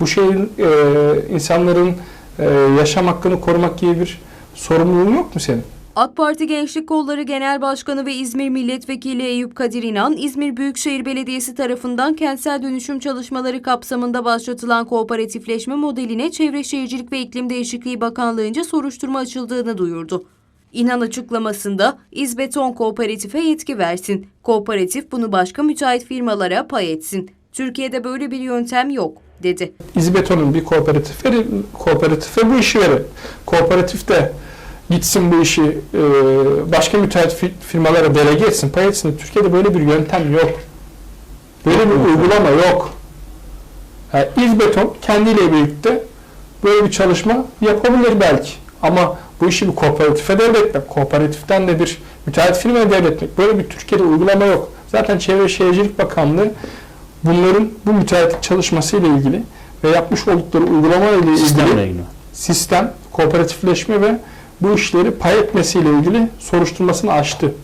Bu şehrin e, insanların e, yaşam hakkını korumak gibi bir sorumluluğun yok mu senin? AK Parti Gençlik Kolları Genel Başkanı ve İzmir Milletvekili Eyüp Kadir İnan, İzmir Büyükşehir Belediyesi tarafından kentsel dönüşüm çalışmaları kapsamında başlatılan kooperatifleşme modeline Çevre Şehircilik ve İklim Değişikliği Bakanlığı'nca soruşturma açıldığını duyurdu. İnan açıklamasında İzbeton Kooperatif'e yetki versin. Kooperatif bunu başka müteahhit firmalara pay etsin. Türkiye'de böyle bir yöntem yok, dedi. İzbeton'un bir kooperatif verin, kooperatife bu işi verin. Kooperatif de gitsin bu işi e, başka müteahhit fi- firmalara delege etsin, pay etsin. Türkiye'de böyle bir yöntem yok. Böyle bir uygulama yok. Yani İzbeton kendiyle birlikte böyle bir çalışma yapabilir belki. Ama bu işi bir kooperatife devretmek, kooperatiften de bir müteahhit firmaya devretmek. Böyle bir Türkiye'de uygulama yok. Zaten Çevre Şehircilik Bakanlığı bunların bu müteahhit çalışması ile ilgili ve yapmış oldukları uygulama ile ilgili ilgili. sistem, kooperatifleşme ve bu işleri pay etmesiyle ilgili soruşturmasını açtı.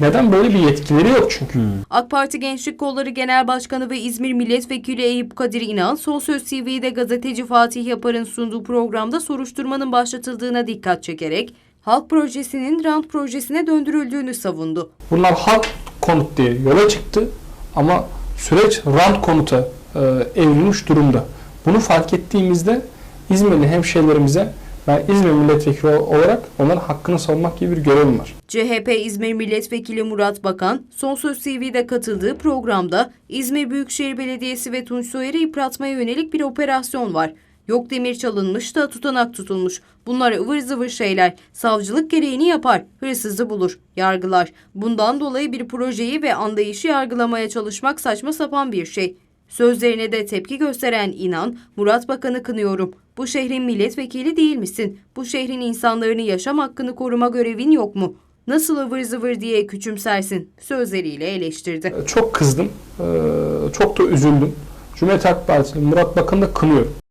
Neden? Böyle bir yetkileri yok çünkü. AK Parti Gençlik Kolları Genel Başkanı ve İzmir Milletvekili Eyüp Kadir İnan, Sol Söz TV'de gazeteci Fatih Yapar'ın sunduğu programda soruşturmanın başlatıldığına dikkat çekerek, Halk Projesi'nin rant projesine döndürüldüğünü savundu. Bunlar halk konut diye yola çıktı ama süreç rant konuta e, evrilmiş durumda. Bunu fark ettiğimizde İzmirli hemşehrilerimize ben İzmir milletvekili olarak onların hakkını savunmak gibi bir görevim var. CHP İzmir Milletvekili Murat Bakan, Son Söz TV'de katıldığı programda İzmir Büyükşehir Belediyesi ve Tunç Soyer'i yıpratmaya yönelik bir operasyon var. Yok demir çalınmış da tutanak tutulmuş. Bunlar ıvır zıvır şeyler. Savcılık gereğini yapar, hırsızı bulur, yargılar. Bundan dolayı bir projeyi ve anlayışı yargılamaya çalışmak saçma sapan bir şey. Sözlerine de tepki gösteren İnan, Murat Bakan'ı kınıyorum. Bu şehrin milletvekili değil misin? Bu şehrin insanlarını yaşam hakkını koruma görevin yok mu? Nasıl ıvır zıvır diye küçümsersin sözleriyle eleştirdi. Çok kızdım, e, çok da üzüldüm. Cumhuriyet Halk Partili Murat Bakan'ı da kınıyorum.